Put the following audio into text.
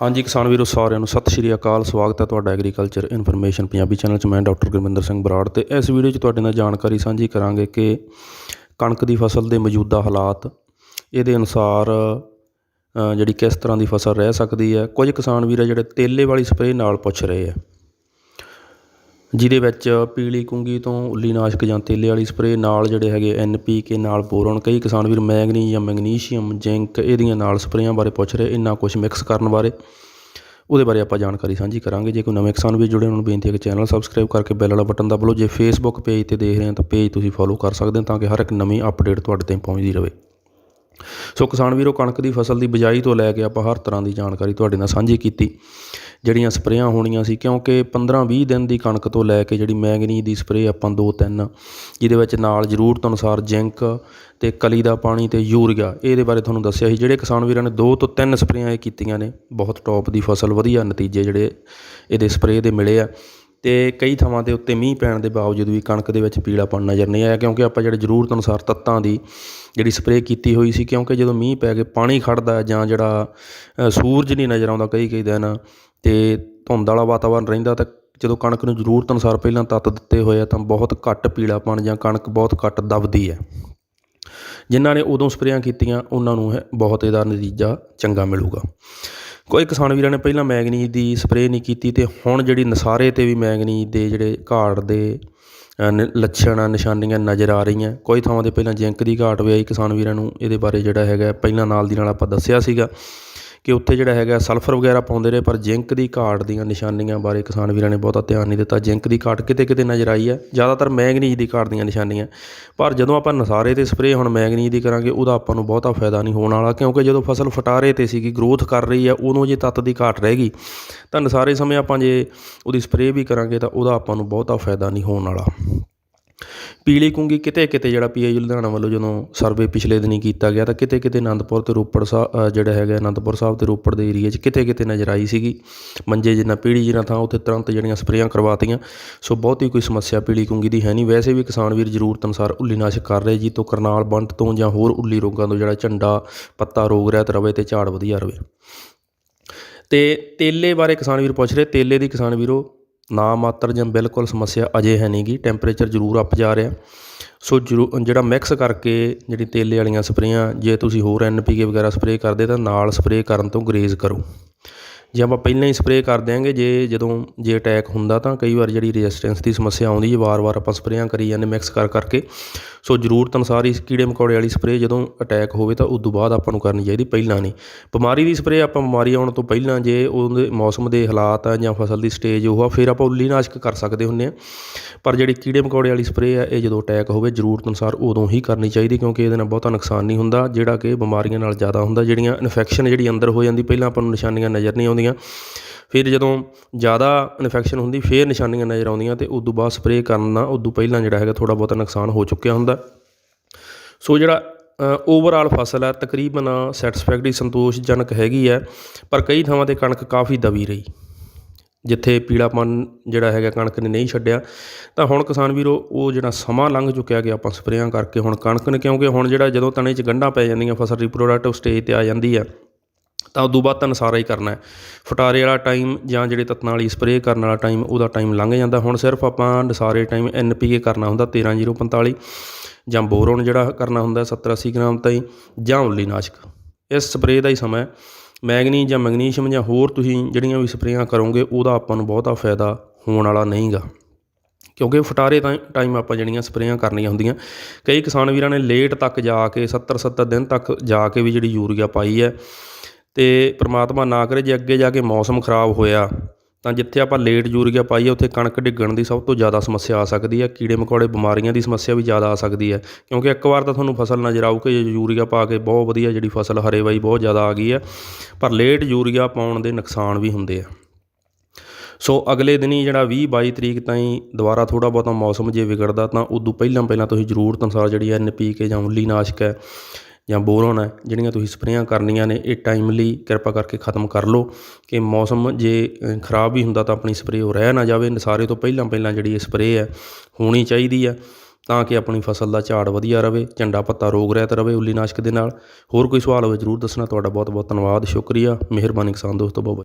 ਹਾਂਜੀ ਕਿਸਾਨ ਵੀਰੋ, ਸਾਰਿਆਂ ਨੂੰ ਸਤਿ ਸ਼੍ਰੀ ਅਕਾਲ। ਸਵਾਗਤ ਹੈ ਤੁਹਾਡਾ ਐਗਰੀਕਲਚਰ ਇਨਫੋਰਮੇਸ਼ਨ ਪੰਜਾਬੀ ਚੈਨਲ 'ਚ। ਮੈਂ ਡਾਕਟਰ ਗੁਰਮਿੰਦਰ ਸਿੰਘ ਬਰਾੜ ਤੇ ਇਸ ਵੀਡੀਓ 'ਚ ਤੁਹਾਡੇ ਨਾਲ ਜਾਣਕਾਰੀ ਸਾਂਝੀ ਕਰਾਂਗੇ ਕਿ ਕਣਕ ਦੀ ਫਸਲ ਦੇ ਮੌਜੂਦਾ ਹਾਲਾਤ, ਇਹਦੇ ਅਨੁਸਾਰ ਜਿਹੜੀ ਕਿਸ ਤਰ੍ਹਾਂ ਦੀ ਫਸਲ ਰਹਿ ਸਕਦੀ ਹੈ। ਕੁਝ ਕਿਸਾਨ ਵੀਰ ਆ ਜਿਹੜੇ ਤੇਲੇ ਵਾਲੀ ਸਪਰੇਅ ਨਾਲ ਪੁੱਛ ਰਹੇ ਆ। ਜਿਹਦੇ ਵਿੱਚ ਪੀਲੀ ਕੁੰਗੀ ਤੋਂ ਉੱਲੀ ਨਾਸ਼ਕ ਜਾਂ ਤੇਲੇ ਵਾਲੀ ਸਪਰੇਅ, ਨਾਲ ਜਿਹੜੇ ਹੈਗੇ ਐੱਨ ਪੀ ਕੇ, ਨਾਲ ਬੋਰੋਨ, ਕਈ ਕਿਸਾਨ ਵੀਰ ਮੈਂਗਨੀ ਜਾਂ ਮੈਗਨੀਸ਼ੀਅਮ, ਜ਼ਿੰਕ ਇਹਦੀਆਂ ਨਾਲ ਸਪਰੇਆਂ ਬਾਰੇ ਪੁੱਛ ਰਹੇ, ਇੰਨਾ ਕੁਝ ਮਿਕਸ ਕਰਨ ਬਾਰੇ। ਉਹਦੇ ਬਾਰੇ ਆਪਾਂ ਜਾਣਕਾਰੀ ਸਾਂਝੀ ਕਰਾਂਗੇ। ਜੇ ਕੋਈ ਨਵੇਂ ਕਿਸਾਨ ਵੀਰ ਜੁੜੇ ਉਹਨਾਂ ਨੂੰ ਬੇਨਤੀ ਹੈ ਕਿ ਚੈਨਲ ਸਬਸਕ੍ਰਾਈਬ ਕਰਕੇ ਬੈਲ ਵਾਲਾ ਬਟਨ ਦਬਾ ਲਓ। ਜੇ ਫੇਸਬੁੱਕ ਪੇਜ ਤੇ ਦੇਖ ਰਹੇ ਹੋ, ਤਾਂ ਪੇਜ ਤੁਸੀਂ ਫੋਲੋ ਕਰ ਸਕਦੇ ਹੋ, ਤਾਂ ਕਿ ਹਰ ਇੱਕ ਨਵੀਂ ਅਪਡੇਟ ਤੁਹਾਡੇ ਤਾਈਂ ਪਹੁੰਚਦੀ ਰਹੇ। ਸੋ ਕਿਸਾਨ ਵੀਰੋ, ਕਣਕ ਦੀ ਫਸਲ ਦੀ ਬਿਜਾਈ ਤੋਂ ਲੈ ਕੇ ਆਪਾਂ ਹਰ ਤਰ੍ਹਾਂ ਦੀ ਜਾਣਕਾਰੀ ਤੁਹਾਡੇ ਨਾਲ ਸਾਂਝੀ ਕੀਤੀ। ਜਿਹੜੀਆਂ ਸਪਰੇਆਂ ਹੋਣੀਆਂ ਸੀ, ਕਿਉਂਕਿ 15-20 ਦਿਨ ਦੀ ਕਣਕ ਤੋਂ ਲੈ ਕੇ ਜਿਹੜੀ ਮੈਂਗਨੀ ਦੀ ਸਪਰੇਅ ਆਪਾਂ ਦੋ ਤਿੰਨ, ਜਿਹਦੇ ਵਿੱਚ ਨਾਲ ਜ਼ਰੂਰਤ ਅਨੁਸਾਰ ਜ਼ਿੰਕ ਅਤੇ ਕਲੀ ਦਾ ਪਾਣੀ ਅਤੇ ਯੂਰੀਆ, ਇਹਦੇ ਬਾਰੇ ਤੁਹਾਨੂੰ ਦੱਸਿਆ ਸੀ। ਜਿਹੜੇ ਕਿਸਾਨ ਵੀਰਾਂ ਨੇ ਦੋ ਤੋਂ ਤਿੰਨ ਸਪਰੇਆਂ ਇਹ ਕੀਤੀਆਂ ਨੇ, ਬਹੁਤ ਟੌਪ ਦੀ ਫਸਲ, ਵਧੀਆ ਨਤੀਜੇ ਜਿਹੜੇ ਇਹਦੇ ਸਪਰੇਅ ਦੇ ਮਿਲੇ ਆ। ਅਤੇ ਕਈ ਥਾਵਾਂ ਦੇ ਉੱਤੇ ਮੀਂਹ ਪੈਣ ਦੇ ਬਾਵਜੂਦ ਵੀ ਕਣਕ ਦੇ ਵਿੱਚ ਪੀਲਾਪਣ ਨਜ਼ਰ ਨਹੀਂ ਆਇਆ, ਕਿਉਂਕਿ ਆਪਾਂ ਜਿਹੜੇ ਜ਼ਰੂਰਤ ਅਨੁਸਾਰ ਤੱਤਾਂ ਦੀ ਜਿਹੜੀ ਸਪਰੇਅ ਕੀਤੀ ਹੋਈ ਸੀ, ਕਿਉਂਕਿ ਜਦੋਂ ਮੀਂਹ ਪੈ ਕੇ ਪਾਣੀ ਖੜਦਾ ਜਾਂ ਜਿਹੜਾ ਸੂਰਜ ਨਹੀਂ ਨਜ਼ਰ ਆਉਂਦਾ ਕਈ ਕਈ ਦਿਨ ਅਤੇ ਧੁੰਦ ਵਾਲਾ ਵਾਤਾਵਰਨ ਰਹਿੰਦਾ, ਤਾਂ ਜਦੋਂ ਕਣਕ ਨੂੰ ਜ਼ਰੂਰਤ ਅਨੁਸਾਰ ਪਹਿਲਾਂ ਤੱਤ ਦਿੱਤੇ ਹੋਏ ਆ, ਤਾਂ ਬਹੁਤ ਘੱਟ ਪੀਲਾਪਣ ਜਾਂ ਕਣਕ ਬਹੁਤ ਘੱਟ ਦਬਦੀ ਹੈ। ਜਿਨ੍ਹਾਂ ਨੇ ਉਦੋਂ ਸਪਰੇਆਂ ਕੀਤੀਆਂ, ਉਹਨਾਂ ਨੂੰ ਬਹੁਤ ਇਹਦਾ ਨਤੀਜਾ ਚੰਗਾ ਮਿਲੂਗਾ। ਕੋਈ ਕਿਸਾਨ ਵੀਰਾਂ ਨੇ ਪਹਿਲਾਂ ਮੈਗਨੀਜ਼ ਦੀ ਸਪਰੇਅ ਨਹੀਂ ਕੀਤੀ ਅਤੇ ਹੁਣ ਜਿਹੜੀ ਨਸਾਰੇ ਤੇ ਵੀ ਮੈਗਨੀਜ਼ ਦੇ ਜਿਹੜੇ ਘਾਟ ਦੇ ਨ- ਲੱਛਣ ਆ, ਨਿਸ਼ਾਨੀਆਂ ਨਜ਼ਰ ਆ ਰਹੀਆਂ। ਕੋਈ ਥਾਵਾਂ ਤੇ ਪਹਿਲਾਂ ਜ਼ਿੰਕ ਦੀ ਘਾਟ ਵੀ ਆਈ ਕਿਸਾਨ ਵੀਰਾਂ ਨੂੰ ਇਹਦੇ ਬਾਰੇ ਜਿਹੜਾ ਹੈਗਾ, ਪਹਿਲਾਂ ਨਾਲ ਦੀ ਨਾਲ ਆਪਾਂ ਦੱਸਿਆ ਸੀਗਾ। ਕਿ ਉੱਥੇ ਜਿਹੜਾ ਹੈਗਾ ਸਲਫਰ ਵਗੈਰਾ ਪਾਉਂਦੇ ਰਹੇ, ਪਰ ਜ਼ਿੰਕ ਦੀ ਘਾਟ ਦੀਆਂ ਨਿਸ਼ਾਨੀਆਂ ਬਾਰੇ ਕਿਸਾਨ ਵੀਰਾਂ ਨੇ ਬਹੁਤਾ ਧਿਆਨ ਨਹੀਂ ਦਿੱਤਾ। ਜ਼ਿੰਕ ਦੀ ਘਾਟ ਕਿਤੇ ਕਿਤੇ ਨਜ਼ਰ ਆਈ ਹੈ। ਜ਼ਿਆਦਾਤਰ ਮੈਗਨੀਜ਼ ਦੀ ਘਾਟ ਦੀਆਂ ਨਿਸ਼ਾਨੀਆਂ। ਪਰ ਜਦੋਂ ਆਪਾਂ ਨਸਾਰੇ ਤੇ ਸਪਰੇਅ ਹੁਣ ਮੈਗਨੀਜ਼ ਦੀ ਕਰਾਂਗੇ, ਉਹਦਾ ਆਪਾਂ ਨੂੰ ਬਹੁਤਾ ਫਾਇਦਾ ਨਹੀਂ ਹੋਣ ਵਾਲਾ, ਕਿਉਂਕਿ ਜਦੋਂ ਫਸਲ ਫਟਾਰੇ ਤੇ ਸੀਗੀ ਗਰੋਥ ਕਰ ਰਹੀ ਹੈ, ਉਦੋਂ ਜੇ ਤੱਤ ਦੀ ਘਾਟ ਰਹਿ ਗਈ, ਤਾਂ ਨਸਾਰੇ ਸਮੇਂ ਆਪਾਂ ਜੇ ਉਹਦੀ ਸਪਰੇਅ ਵੀ ਕਰਾਂਗੇ, ਤਾਂ ਉਹਦਾ ਆਪਾਂ ਨੂੰ ਬਹੁਤਾ ਫਾਇਦਾ ਨਹੀਂ ਹੋਣ ਵਾਲਾ। ਪੀਲੀ ਕੁੰਗੀ ਕਿਤੇ ਕਿਤੇ ਜਿਹੜਾ ਪੀਆਈ ਲੁਧਿਆਣਾ ਵੱਲੋਂ ਜਦੋਂ ਸਰਵੇ ਪਿਛਲੇ ਦਿਨੀ ਕੀਤਾ ਗਿਆ ਤਾਂ ਕਿਤੇ ਕਿਤੇ ਅਨੰਦਪੁਰ ਤੇ ਰੋਪੜ ਸਾਹਿਬ ਜਿਹੜਾ ਹੈਗਾ ਅਨੰਦਪੁਰ ਸਾਹਿਬ ਤੇ ਰੋਪੜ ਦੇ ਏਰੀਏ 'ਚ ਕਿਤੇ ਕਿਤੇ ਨਜ਼ਰ ਆਈ ਸੀਗੀ। ਮੰਜੇ ਜਿੰਨਾ ਪੀੜੀ ਜਿੰਨਾ ਥਾਂ ਉੱਥੇ ਤੁਰੰਤ ਜਿਹੜੀਆਂ ਸਪਰੇਆਂ ਕਰਵਾਤੀਆਂ। ਸੋ ਬਹੁਤੀ ਕੋਈ ਸਮੱਸਿਆ ਪੀਲੀ ਕੁੰਗੀ ਦੀ ਹੈ ਨਹੀਂ। ਵੈਸੇ ਵੀ ਕਿਸਾਨ ਵੀਰ ਜ਼ਰੂਰਤ ਅਨੁਸਾਰ ਉੱਲੀ ਨਾਸ਼ਕ ਕਰ ਰਹੇ ਜੀ ਤੋਂ ਕਰਨਾਲ ਬੰਟ ਤੋਂ ਜਾਂ ਹੋਰ ਉੱਲੀ ਰੋਗਾਂ ਤੋਂ ਜਿਹੜਾ ਝੰਡਾ, ਪੱਤਾ ਰੋਗ ਰਹਿਤ ਰਵੇ ਤੇ ਝਾੜ ਵਧੀਆ ਰਵੇ। ਤੇ ਤੇਲੇ ਬਾਰੇ ਕਿਸਾਨ ਵੀਰ ਪੁੱਛ ਰਹੇ। ਤੇਲੇ ਦੀ ਕਿਸਾਨ ਵੀਰੋ ਨਾ ਮਾਤਰ ਜਾਂ ਬਿਲਕੁਲ ਸਮੱਸਿਆ ਅਜੇ ਹੈ ਨਹੀਂਗੀ ਟੈਂਪਰੇਚਰ ਜ਼ਰੂਰ ਅਪ ਜਾ ਰਿਹਾ। ਸੋ ਜਰੂ ਜਿਹੜਾ ਮਿਕਸ ਕਰਕੇ ਜਿਹੜੀ ਤੇਲੇ ਵਾਲੀਆਂ ਸਪਰੇਆਂ, ਜੇ ਤੁਸੀਂ ਹੋਰ ਐਨਪੀਕੇ ਵਗੈਰਾ ਸਪਰੇਅ ਕਰਦੇ ਤਾਂ ਨਾਲ ਸਪਰੇਅ ਕਰਨ ਤੋਂ ਗਰੇਜ਼ ਕਰੋ। ਜੇ ਆਪਾਂ ਪਹਿਲਾਂ ਹੀ ਸਪਰੇਅ ਕਰ ਦਿਆਂਗੇ, ਜੇ ਜਦੋਂ, ਜੇ ਅਟੈਕ ਹੁੰਦਾ ਤਾਂ ਕਈ ਵਾਰ ਜਿਹੜੀ ਰੈਜ਼ਿਸਟੈਂਸ ਦੀ ਸਮੱਸਿਆ ਆਉਂਦੀ ਹੈ, ਵਾਰ-ਵਾਰ ਆਪਾਂ ਸਪਰੇਆਂ ਕਰੀ ਜਾਂਦੇ ਮਿਕਸ ਕਰ ਕਰਕੇ। ਸੋ ਜ਼ਰੂਰਤ ਅਨੁਸਾਰ ਇਸ ਕੀੜੇ ਮਕੌੜੇ ਵਾਲੀ ਸਪਰੇਅ ਜਦੋਂ ਅਟੈਕ ਹੋਵੇ ਤਾਂ ਉਸ ਤੋਂ ਬਾਅਦ ਆਪਾਂ ਨੂੰ ਕਰਨੀ ਚਾਹੀਦੀ, ਪਹਿਲਾਂ ਨਹੀਂ। ਬਿਮਾਰੀ ਦੀ ਸਪਰੇਅ ਆਪਾਂ ਬਿਮਾਰੀ ਆਉਣ ਤੋਂ ਪਹਿਲਾਂ ਜੇ ਉਹਦੇ ਮੌਸਮ ਦੇ ਹਾਲਾਤ ਆ ਜਾਂ ਫਸਲ ਦੀ ਸਟੇਜ ਉਹ ਆ, ਫਿਰ ਆਪਾਂ ਉੱਲੀਨਾਸ਼ਕ ਕਰ ਸਕਦੇ ਹੁੰਦੇ ਆ। ਪਰ ਜਿਹੜੀ ਕੀੜੇ ਮਕੌੜੇ ਵਾਲੀ ਸਪਰੇਅ ਆ, ਇਹ ਜਦੋਂ ਅਟੈਕ ਹੋਵੇ ਜ਼ਰੂਰਤ ਅਨੁਸਾਰ ਉਦੋਂ ਹੀ ਕਰਨੀ ਚਾਹੀਦੀ ਕਿਉਂਕਿ ਇਹਦੇ ਨਾਲ ਬਹੁਤਾ ਨੁਕਸਾਨ ਨਹੀਂ ਹੁੰਦਾ, ਜਿਹੜਾ ਕਿ ਬਿਮਾਰੀਆਂ ਨਾਲ ਜ਼ਿਆਦਾ ਹੁੰਦਾ, ਜਿਹੜੀਆਂ ਇਨਫੈਕਸ਼ਨ ਜਿਹੜੀ ਅੰਦਰ ਹੋ ਜਾਂਦੀ, ਪਹਿਲਾਂ ਆਪਾਂ ਨੂੰ ਨਿਸ਼ਾਨੀਆਂ ਨਜ਼ਰ ਨਹੀਂ ਆਉਂਦੀਆਂ। ਫਿਰ ਜਦੋਂ ਜ਼ਿਆਦਾ ਇਨਫੈਕਸ਼ਨ ਹੁੰਦੀ, ਫਿਰ ਨਿਸ਼ਾਨੀਆਂ ਨਜ਼ਰ ਆਉਂਦੀਆਂ ਅਤੇ ਉਸ ਤੋਂ ਬਾਅਦ ਸਪਰੇਅ ਕਰਨ ਨਾਲ ਉਦੋਂ ਪਹਿਲਾਂ ਜਿਹੜਾ ਹੈਗਾ ਥੋੜ੍ਹਾ ਬਹੁਤਾ ਨੁਕਸਾਨ ਹੋ ਚੁੱਕਿਆ ਹੁੰਦਾ। ਸੋ ਜਿਹੜਾ ਓਵਰਆਲ ਫਸਲ ਹੈ, ਤਕਰੀਬਨ ਸੈਟੀਸਫੈਕਟਰੀ ਸੰਤੋਸ਼ਜਨਕ ਹੈਗੀ ਹੈ, ਪਰ ਕਈ ਥਾਵਾਂ ਤੇ ਕਣਕ ਕਾਫੀ ਦਬੀ ਰਹੀ। ਜਿੱਥੇ ਪੀੜਾਪਨ ਜਿਹੜਾ ਹੈਗਾ ਕਣਕ ਨੇ ਨਹੀਂ ਛੱਡਿਆ, ਤਾਂ ਹੁਣ ਕਿਸਾਨ ਵੀਰੋ, ਉਹ ਜਿਹੜਾ ਸਮਾਂ ਲੰਘ ਚੁੱਕਿਆ ਕਿ ਆਪਾਂ ਸਪਰੇਆਂ ਕਰਕੇ ਹੁਣ ਕਣਕ ਨੇ, ਕਿਉਂਕਿ ਹੁਣ ਜਿਹੜਾ ਜਦੋਂ ਤਣੇ 'ਚ ਗੰਢਾਂ ਪੈ ਜਾਂਦੀਆਂ, ਫਸਲ ਰਿਪਰੋਡਕਟਿਵ ਸਟੇਜ ਤੇ ਆ ਜਾਂਦੀ ਹੈ ਤਾਂ ਉਦੋਂ ਬਾਅਦ ਤਾਂ ਨਸਾਰਾ ਹੀ ਕਰਨਾ ਹੈ। ਫਟਾਰੇ ਵਾਲਾ ਟਾਈਮ ਜਾਂ ਜਿਹੜੇ ਤੱਤਾਂ ਵਾਲੀ ਸਪਰੇਅ ਕਰਨ ਵਾਲਾ ਟਾਈਮ ਉਹਦਾ ਟਾਈਮ ਲੰਘ ਜਾਂਦਾ। ਹੁਣ ਸਿਰਫ ਆਪਾਂ ਨਸਾਰੇ ਟਾਈਮ ਐਨਪੀਕੇ ਕਰਨਾ ਹੁੰਦਾ 13045 ਜਾਂ ਬੋਰੋਨ ਜਿਹੜਾ ਕਰਨਾ ਹੁੰਦਾ 70 80 ਗ੍ਰਾਮ ਤਾਈਂ ਜਾਂ ਉੱਲੀਨਾਸ਼ਕ ਇਸ ਸਪਰੇਅ ਦਾ ਹੀ ਸਮਾਂ ਮੈਗਨੀ ਜਾਂ ਮੈਗਨੀਸ਼ੀਅਮ ਜਾਂ ਹੋਰ ਤੁਸੀਂ ਜਿਹੜੀਆਂ ਵੀ ਸਪਰੇਆਂ ਕਰੋਗੇ, ਉਹਦਾ ਆਪਾਂ ਨੂੰ ਬਹੁਤਾ ਫਾਇਦਾ ਹੋਣ ਵਾਲਾ ਨਹੀਂਗਾ। ਕਿਉਂਕਿ ਫਟਾਰੇ ਤਾਂ ਟਾਈਮ ਆਪਾਂ ਜਿਹੜੀਆਂ ਸਪਰੇਆਂ ਕਰਨੀਆਂ ਹੁੰਦੀਆਂ, ਕਈ ਕਿਸਾਨ ਵੀਰਾਂ ਨੇ ਲੇਟ ਤੱਕ ਜਾ ਕੇ 70 70 ਦਿਨ ਤੱਕ ਜਾ ਕੇ ਵੀ ਜਿਹੜੀ ਯੂਰੀਆ ਪਾਈ ਹੈ ਅਤੇ ਪਰਮਾਤਮਾ ਨਾ ਕਰੇ ਜੇ ਅੱਗੇ ਜਾ ਕੇ ਮੌਸਮ ਖਰਾਬ ਹੋਇਆ, ਤਾਂ ਜਿੱਥੇ ਆਪਾਂ ਲੇਟ ਯੂਰੀਆ ਪਾਈਏ, ਉੱਥੇ ਕਣਕ ਡਿੱਗਣ ਦੀ ਸਭ ਤੋਂ ਜ਼ਿਆਦਾ ਸਮੱਸਿਆ ਆ ਸਕਦੀ ਹੈ, ਕੀੜੇ ਮਕੌੜੇ ਬਿਮਾਰੀਆਂ ਦੀ ਸਮੱਸਿਆ ਵੀ ਜ਼ਿਆਦਾ ਆ ਸਕਦੀ ਹੈ। ਕਿਉਂਕਿ ਇੱਕ ਵਾਰ ਤਾਂ ਤੁਹਾਨੂੰ ਫਸਲ ਨਜ਼ਰ ਆਊ ਕਿ ਯੂਰੀਆ ਪਾ ਕੇ ਬਹੁਤ ਵਧੀਆ ਜਿਹੜੀ ਫਸਲ ਹਰੇਵਾਈ ਬਹੁਤ ਜ਼ਿਆਦਾ ਆ ਗਈ ਹੈ, ਪਰ ਲੇਟ ਯੂਰੀਆ ਪਾਉਣ ਦੇ ਨੁਕਸਾਨ ਵੀ ਹੁੰਦੇ ਆ। ਸੋ ਅਗਲੇ ਦਿਨੀ ਜਿਹੜਾ 20 22 ਤਰੀਕ ਤਾਈਂ ਦੁਬਾਰਾ ਥੋੜਾ ਬਹੁਤਾ ਮੌਸਮ ਜੇ ਵਿਗੜਦਾ, ਤਾਂ ਉਦੋਂ ਪਹਿਲਾਂ ਪਹਿਲਾਂ ਤੁਸੀਂ ਜ਼ਰੂਰਤ ਅਨੁਸਾਰ ਜਿਹੜੀ ਐਨਪੀਕੇ ਜਾਂ ਉੱਲੀਨਾਸ਼ਕ ਹੈ ਜਾਂ ਬੋਰੋਨ ਹੈ, ਜਿਹੜੀਆਂ ਤੁਸੀਂ ਸਪਰੇਆਂ ਕਰਨੀਆਂ ਨੇ, ਇਹ ਟਾਈਮਲੀ ਕਿਰਪਾ ਕਰਕੇ ਖਤਮ ਕਰ ਲਓ ਕਿ ਮੌਸਮ ਜੇ ਖਰਾਬ ਵੀ ਹੁੰਦਾ ਤਾਂ ਆਪਣੀ ਸਪਰੇਅ ਉਹ ਰਹਿ ਨਾ ਜਾਵੇ। ਨਸਾਰੇ ਤੋਂ ਪਹਿਲਾਂ ਪਹਿਲਾਂ ਜਿਹੜੀ ਇਹ ਸਪਰੇਅ ਹੈ, ਹੋਣੀ ਚਾਹੀਦੀ ਹੈ ਤਾਂ ਕਿ ਆਪਣੀ ਫਸਲ ਦਾ ਝਾੜ ਵਧੀਆ ਰਵੇ, ਝੰਡਾ ਪੱਤਾ ਰੋਗ ਰਹਿਤ ਰਵੇ ਉੱਲੀਨਾਸ਼ਕ ਦੇ ਨਾਲ। ਹੋਰ ਕੋਈ ਸਵਾਲ ਹੋਵੇ ਜ਼ਰੂਰ ਦੱਸਣਾ। ਤੁਹਾਡਾ ਬਹੁਤ ਬਹੁਤ ਧੰਨਵਾਦ, ਸ਼ੁਕਰੀਆ। ਮਿਹਰਬਾਨੀ ਕਿਸਾਨ ਦੋਸਤੋ ਬਹੁਤ